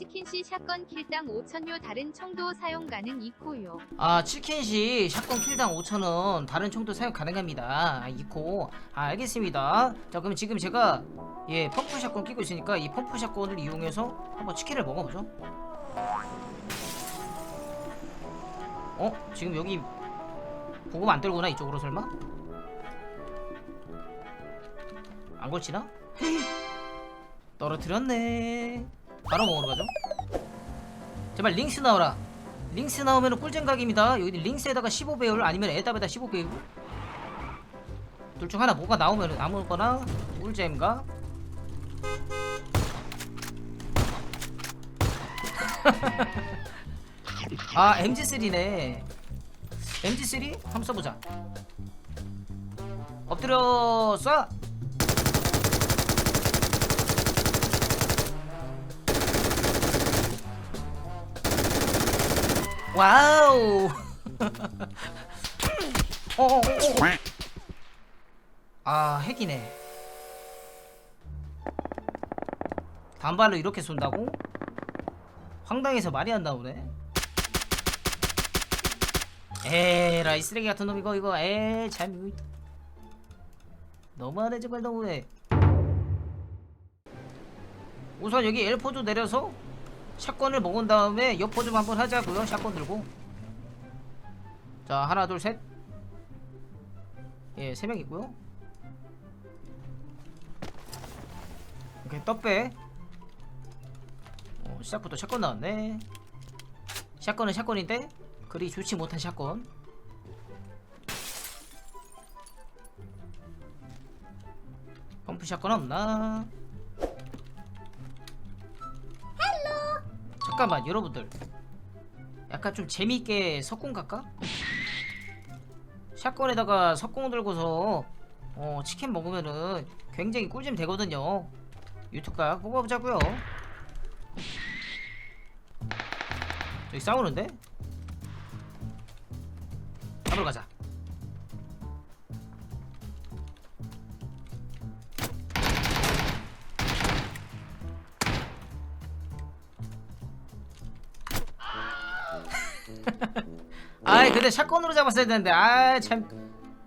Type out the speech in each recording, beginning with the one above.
치킨시 샷건 킬당 5천요 다른 총도 사용 가능 이코요. 아 치킨시 샷건 킬당 5천원 다른 총도 사용 가능합니다 아, 이코 아 알겠습니다 자 그럼 지금 제가 예 펌프 샷건 끼고 있으니까 이 펌프 샷건을 이용해서 한번 치킨을 먹어보죠 어? 지금 여기 보급 안 떨구나 이쪽으로 설마? 안 걸치나? 떨어뜨렸네 바로 먹으러 가죠. 제발 링스 나와라. 링스 나오면 꿀잼 각입니다. 여기 링스에다가 15배율 아니면 에답에다 15배율? 둘 중 하나 뭐가 나오면 아무거나 꿀잼각 아 MG3네. MG3? 한번 써보자. 엎드려 쏴 와우. 어 어 어 어. 아 핵이네. 단발로 이렇게 쏜다고? 황당해서 말이 안 나오네. 에라이 쓰레기 같은 놈 이거 이거. 에참. 이거 너무하네 정말 너무해. 우선 여기 엘포드 내려서 샷건을 먹은 다음에 여포 좀 한번 하자고요 샷건 들고 자 하나 둘셋 예, 세 명 있고요. 오케이, 떡배. 어, 시작부터 샷건 나왔네. 샷건은 샷건인데 그리 좋지 못한 샷건. 펌프 샷건 없나? 잠깐만 여러분들 약간 좀 재미있게 석궁 갈까? 샷건에다가 석궁 들고서 어, 치킨 먹으면은 굉장히 꿀잼 되거든요 유튜브가 뽑아보자고요 여기 싸우는데? 잡으러 가자 아이 근데 샷건으로 잡았어야 되는데. 아참.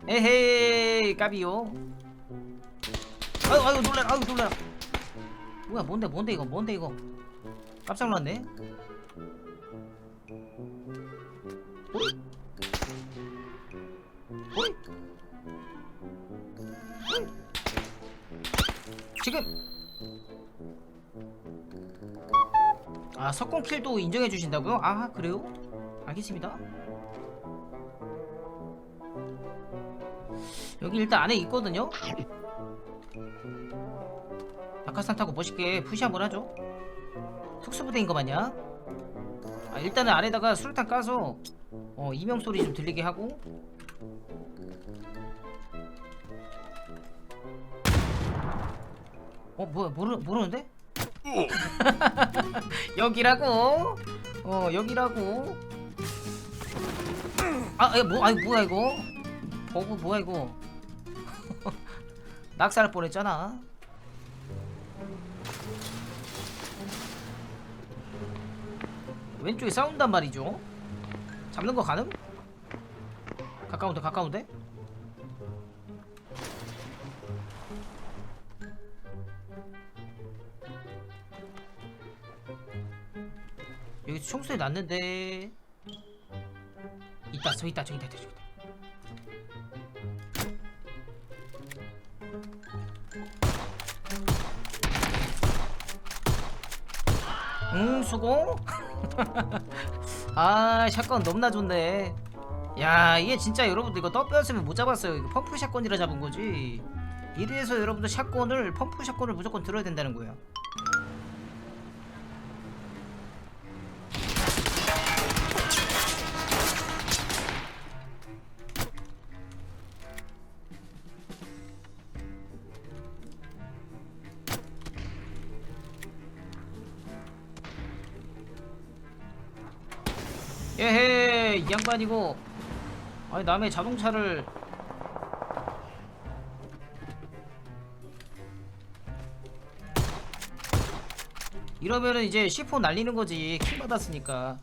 에헤이 까비요. 아유 아유 놀래라 아유 놀래라. 뭐야 뭔데 뭔데 이거 뭔데 이거. 깜짝 놀랐네. 지금. 아 석공 킬도 인정해 주신다고요? 아 그래요? 알겠습니다. 여기 일단 안에 있거든요. 낙하산 타고 멋있게 푸시 한번 하죠. 특수부대인 거 마냥. 아, 일단은 안에다가 수류탄 까서 어, 이명 소리 좀 들리게 하고. 어 뭐야 모르 모르는데? 여기라고? 어 여기라고? 아, 야, 뭐, 뭐야 이거? 버그 뭐야 이거? 낙살 뻔했잖아. 왼쪽에 싸운단 말이죠. 잡는 거 가능? 가까운데 가까운데? 여기 총소리 났는데 있다 저기 있다 저기 있다 저기 있다 응 수고. 아 샷건 너무나 좋네. 야 이게 진짜 여러분들 이거 떡뼈였으면 못 잡았어요. 이거 펌프 샷건이라 잡은 거지. 이래서 여러분들 샷건을 펌프 샷건을 무조건 들어야 된다는 거예요 양반이고. 아니 남의 자동차를. 이러면은 이제 C4 날리는 거지. 킹 받았으니까.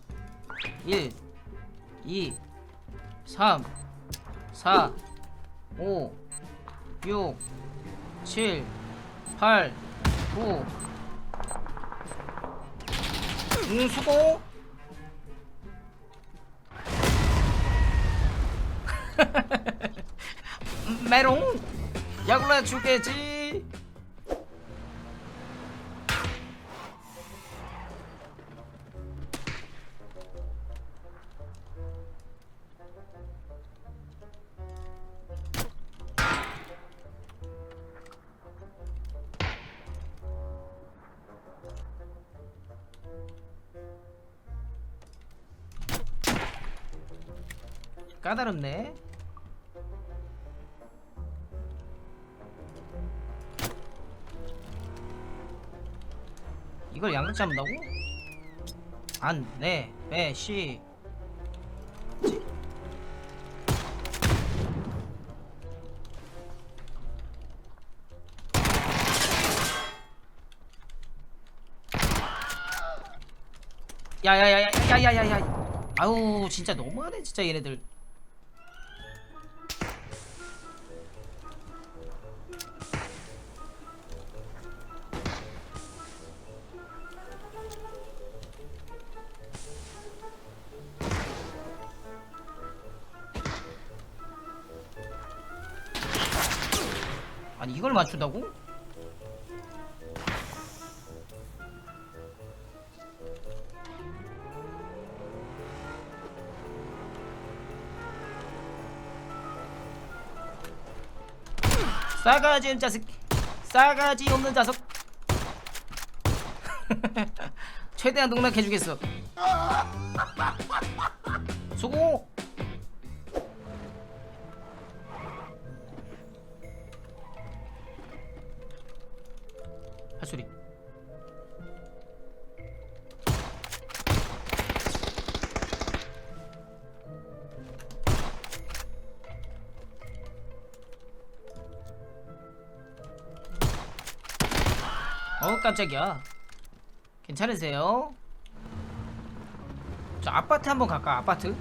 1 2 3 4 5 6 7 8 9 응, 수고. 메롱. 약올라 주겠지. 까다롭네. 양각 잡는다고? 안, 네, 배, 시. 지. 야야야야야야야야 아우 진짜 너무하네 진짜 얘네들 이걸 맞춘다고? 싸가지 없는 자식 싸가지 없는 자석. 최대한 농락해주겠어. 수고 할소리 어우 깜짝이야 괜찮으세요? 저 아파트 한번 갈까 아파트?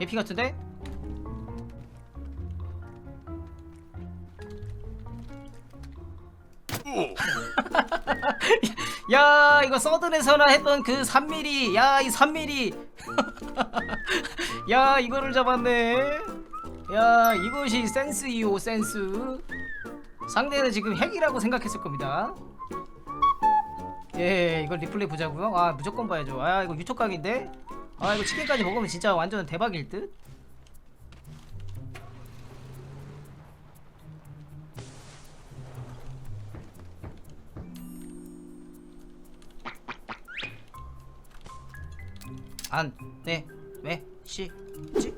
개피 같은데? 야 이거 서든에서나 했던 그 3mm 야 이 3mm 야 이거를 잡았네. 야 이것이 센스이오 센스. 상대는 지금 핵이라고 생각했을 겁니다. 예 이걸 리플레이 보자고요? 아 무조건 봐야죠. 아 이거 유초각인데 아 이거 치킨까지 먹으면 진짜 완전 대박일 듯 안, 네, 왜, 시, 지.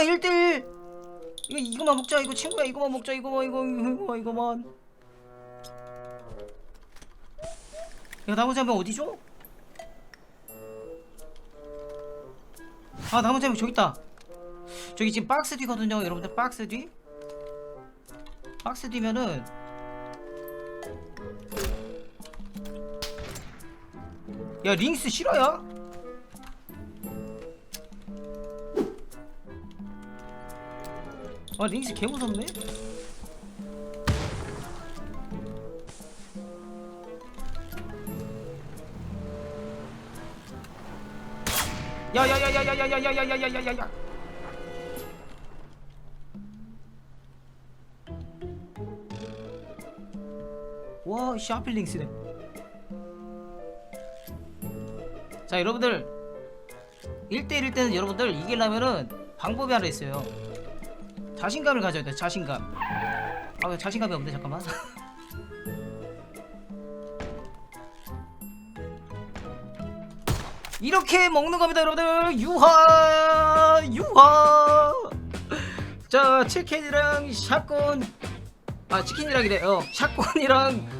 1대1! 이거 이거만 먹자. 이거 친구야. 이거만 먹자. 이거만 이거 이거 이거만. 야명 어디죠? 아명 저기 있다. 저기 지금 박스 뒤거든요 여러분들. 박스 뒤. 박스 뒤면은 야 링스 실화야? 아 링스 개 무섭네. 야야야야야야야야야야야야야. 와, 씨 하필 링스네. 자, 여러분들 1대1일 때는 여러분들 이기려면은 방법이 하나 있어요. 자신감을 가져야 돼 자신감. 아 자신감이 없네 잠깐만. 이렇게 먹는 겁니다 여러분들. 유화 유화 자 치킨이랑 샷건. 아 치킨이랑이래 어 샷건이랑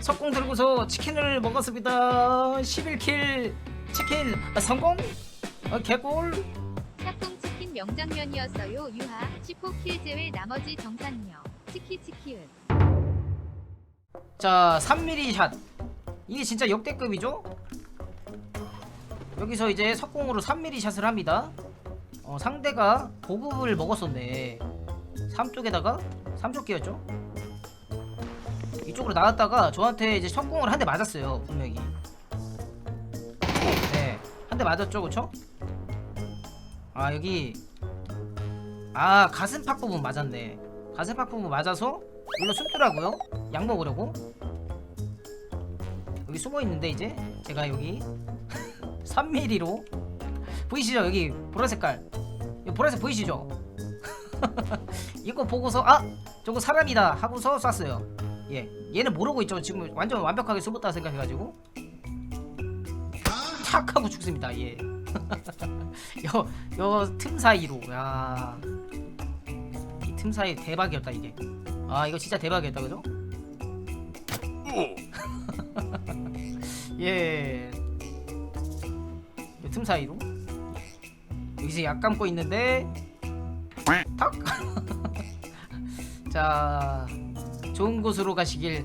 석공 들고서 치킨을 먹었습니다. 11킬 치킨. 아, 성공? 아, 개꿀. 명장면이었어요. 유하 15킬 제외 나머지 정산녀. 치키치키은. 자 3mm 샷. 이게 진짜 역대급이죠? 여기서 이제 석공으로 3mm 샷을 합니다. 어, 상대가 보급을 먹었었네. 3쪽에다가 3쪽기였죠? 이쪽으로 나왔다가 저한테 이제 석공을 한 대 맞았어요 분명히. 네한 대 맞았죠 그쵸? 아 여기 아 가슴팍 부분 맞았네. 가슴팍 부분 맞아서 물론 숨더라고요? 약 먹으려고? 여기 숨어 있는데 이제? 제가 여기 3mm로 보이시죠? 여기 보라 색깔. 이 보라색 보이시죠? 이거 보고서 아! 저거 사람이다 하고서 쐈어요. 예. 얘는 모르고 있죠. 지금 완전 완벽하게 숨었다 생각해가지고. 탁 하고 죽습니다. 예. 예요요 틈 사이로 야 이 틈 사이 대박이었다 이게 아 이거 진짜 대박이었다 그죠? 예. 이틈 사이로 여기서 약 감고 있는데 탁. 자 좋은 곳으로 가시길